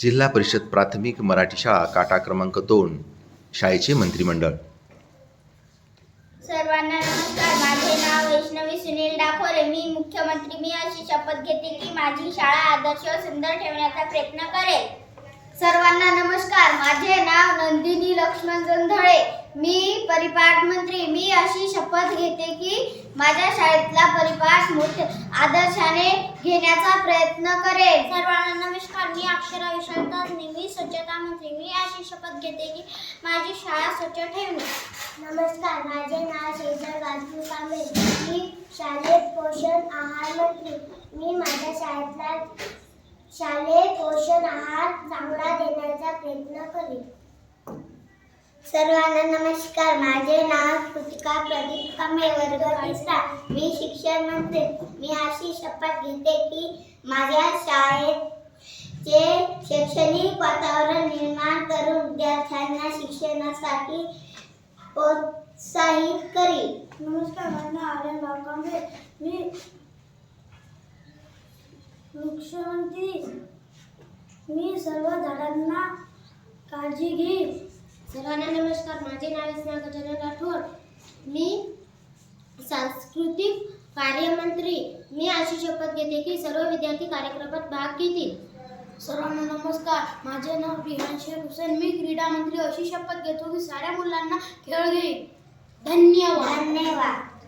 जिल्हा परिषद प्राथमिक मराठी शाळा काटा क्रमांक दोन शाळेचे मंत्रिमंडळ. सर्वांना नमस्कार. माझे नाव वैष्णवी सुनील डाकोरे मी मुख्यमंत्री. मी अशी शपथ घेते की माझी शाळा आदर्श व सुंदर ठेवण्याचा प्रयत्न करेल. सर्वांना नमस्कार. माझे नाव नंदिनी लक्ष्मण जोंधळे मी परिपाठ मंत्री. मी अशी शपथ घेते की माझ्या शाळेतला परिपाठ आदर्शाने घेण्याचा प्रयत्न करेल. सर्वांना नमस्कार. मी अक्षरा विशालदास मी स्वच्छता मंत्री. मी अशी शपथ घेते की माझी शाळा स्वच्छ ठेवणे. नमस्कार. माझे नाव शेजर गाजू कांबळे मी शालेय पोषण आहार मंत्री. मी माझ्या शाळेतला शालेय पोषण आहार चांगला देण्याचा प्रयत्न करेन. सर्वांना नमस्कार. माझे नाव कृतिका प्रदीप कांबळे वर्ग तिसरा मी शिक्षण मंत्री. मी अशी शपथ घेते की माझ्या शाळेचे शैक्षणिक वातावरण निर्माण करून विद्यार्थ्यांना शिक्षणासाठी प्रोत्साहित करील नमस्कार. माझं नाव आर्यन वाकांबे मी वृक्षमंत्री मी सर्व झाडांना काळजी घेईन. सर्वांना नमस्कार. माझे नाव स्नेहा गजानन राठोड. मी सांस्कृतिक कार्यमंत्री. मी अशी शपथ घेते की सर्व विद्यार्थी कार्यक्रमात भाग घेतील. सर्वांना नमस्कार. माझे नाव रिहान शेख हुसेन. मी क्रीडा मंत्री अशी शपथ घेतो की साऱ्या मुलांना खेळ घेईन धन्यवाद. धन्यवाद.